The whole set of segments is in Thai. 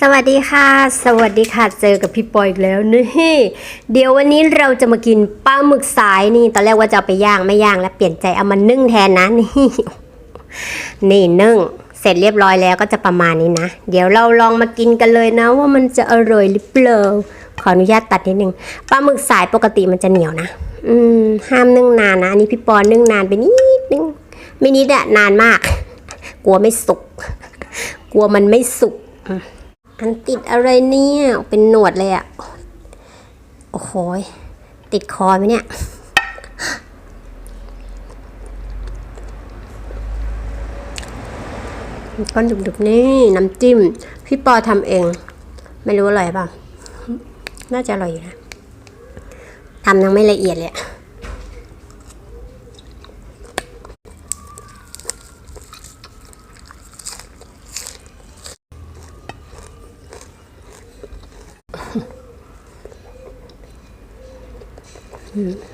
สวัสดีค่ะ สวัสดีค่ะ เจอกับพี่ปอยอีกแล้วนี่เดี๋ยววันนี้เราจะมากินปลาหมึกสายนี่ ตอนแรกว่าจะเอาไปย่างไม่ย่างแล้วเปลี่ยนใจเอามานึ่งแทนนะนี่นี่นึ่ง เสร็จเรียบร้อยแล้วก็จะประมาณนี้นะ เดี๋ยวเราลองมากินกันเลยนะ ว่ามันจะอร่อยหรือเปล่าขออนุญาตตัดนิดนึงปลาหมึกสายปกติมันจะเหนียวนะ อืม ห้ามนึ่งนานนะอันนี้พี่ปอนึ่งนานไปนิดนึงไม่นิดอะนานมาก กลัวไม่สุก กลัวมันไม่สุก อันติดอะไรเนี่ย เป็นหนวดเลยอะโอ้โหติดคอไหมเนี่ย ก้อนดุกๆนี่ น้ำจิ้ม พี่ปอทำเอง ไม่รู้อร่อยเปล่า น่าจะอร่อยอยู่นะทำยังไม่ละเอียดเลยอะ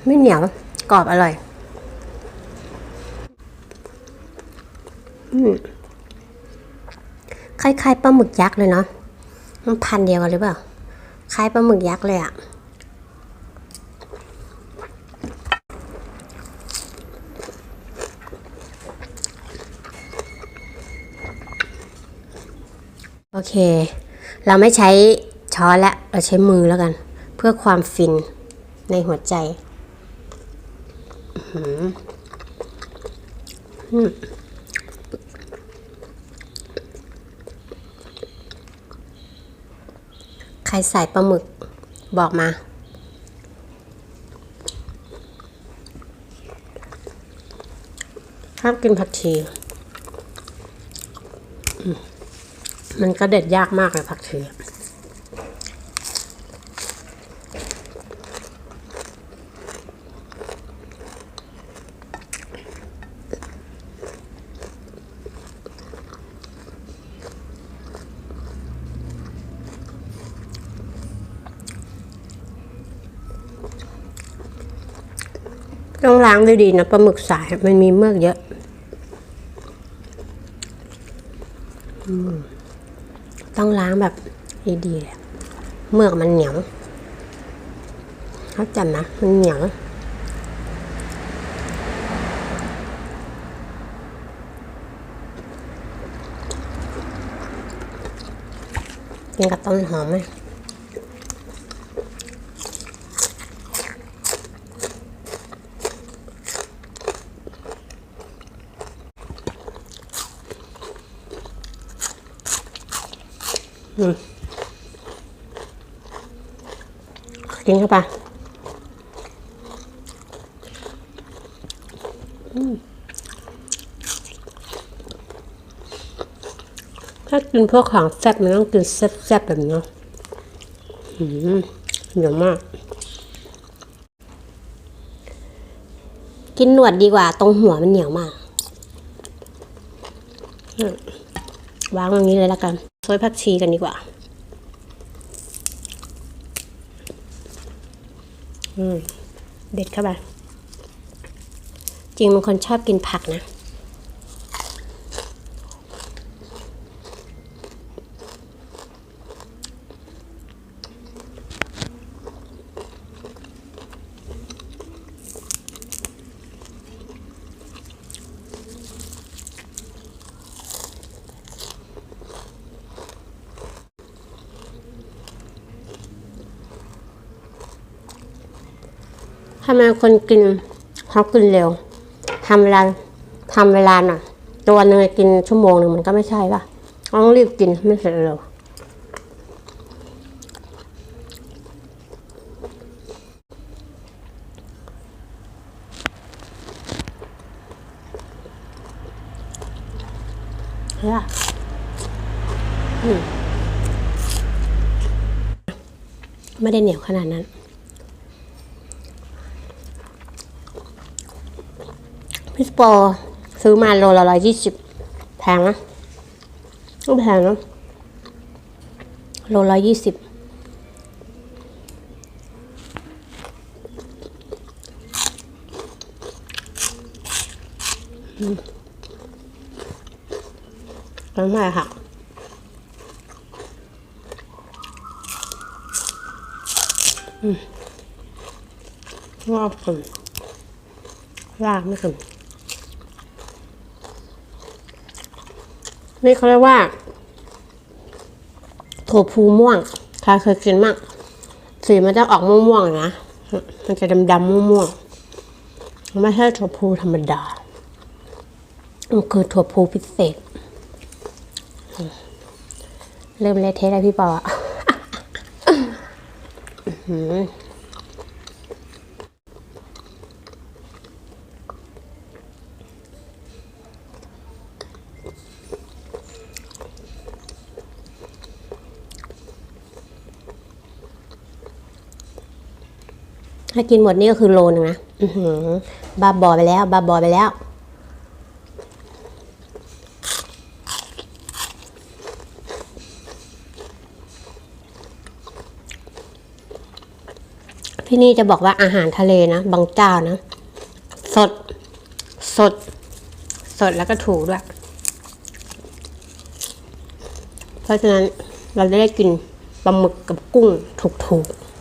ไม่เหนียว กรอบอร่อยอืมคล้ายๆปลาหมึกยักษ์เลยเนาะมันพันธุ์เดียวกันหรือเปล่า คล้ายปลาหมึกยักษ์เลยอะโอเค เราไม่ใช้ ช้อนแล้วเราใช้มือแล้วกัน เพื่อความฟินในหัวใจอืใครใส่ปลาหมึกบอกมา ชอบกินผักชีมมันก็เด็ดยากมากเลยผักชี ต้องล้างด้วยดีนะปลาหมึกสายมันมีเมือกเยอะอต้องล้างแบบดีๆเลยเมือกมันเหนียวเข้าใจไหมมันเหนียวกินกับต้นหอมไหม กินเข้าไปถ้ากินพวกของแซ่บมันต้องกินแซ่บๆแบบนี้เนาะอืมเหนียวมาก กินหนวดดีกว่า ตรงหัวมันเหนียวมากวางตรงนี้เลยล้วกัน ซอยผักชีกันดีกว่า อืม เด็ดเข้าไป จริงบางคนชอบกินผักนะ ทำไมคนกินเขากินเร็วทำเวลาทำเวลาหน่อตัวหนึ่งกินชั่วโมงหนึ่งมันก็ไม่ใช่ป่ะต้องรีบกินไม่เสร็จเร็วเฮ้อไม่ได้เหนียวขนาดนั้น พิสโปซื้อมาโลละร้อยยี่สิบแพงนะก็แพงนะโลละยยี่สิบน้ำลายค่ะอืมงอบขึ้นลากไม่ขึ้น นี่เขาเรียกว่าถั่วพูม่วงใครเคยกินมั่งสีมันจะออกม่วงๆนะ มันจะดำๆม่วงๆไม่ใช่ถั่วพูธรรมดา มันคือถั่วพูพิเศษ เริ่มเละเทะแล้วพี่ปออะ ถ้ากินหมดนี่ก็คือโลนึงนะบาบอไปแล้วบาบอไปแล้ว ที่นี่จะบอกว่าอาหารทะเลนะ บางเจ้านะ สด สด สดแล้วก็ถูกด้วย เพราะฉะนั้นเราจะได้กินปลาหมึกกับกุ้งถูกๆ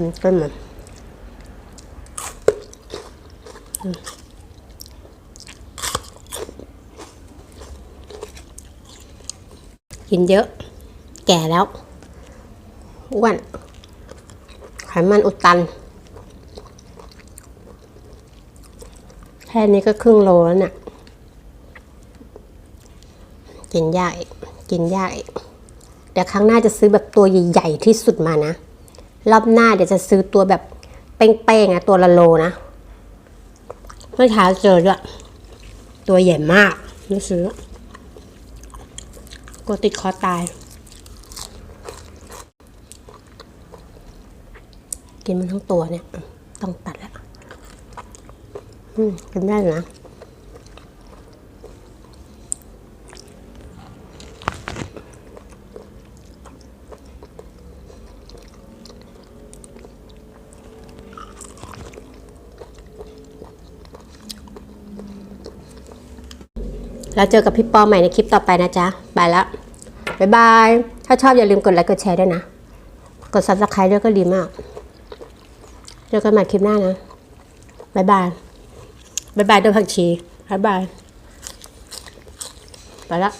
นเป็นเหมือนกินเยอะ แก่แล้วอ้วนไขมันอุดตัน แค่นี้ก็ครึ่งโลแล้วเนี่ยกินยากกินยากอีกเดี๋ยวครั้งหน้าจะซื้อแบบตัวใหญ่ ๆ ที่สุดมานะ รอบหน้าเดี๋ยวจะซื้อตัวแบบเป้งๆอะตัวละโลนะเมื่อเช้าเจอด้วยตัวใหญ่มากไม่ซื้อกลัวติดคอตาย กินมันทั้งตัวเนี่ย ต้องตัดแล้ว อืม กินได้นะ แล้วเจอกับพี่ปอใหม่ในคลิปต่อไปนะจ๊ะ ไปแล้วบ๊ายบาย ถ้าชอบอย่าลืมกดไลค์กดแชร์ด้วยนะ กด subscribe ด้วยก็ดีมาก เจอกันใหม่คลิปหน้านะบ๊ายบายบ๊ายบายด้วยผักชีบ๊ายบาย ไปแล้ว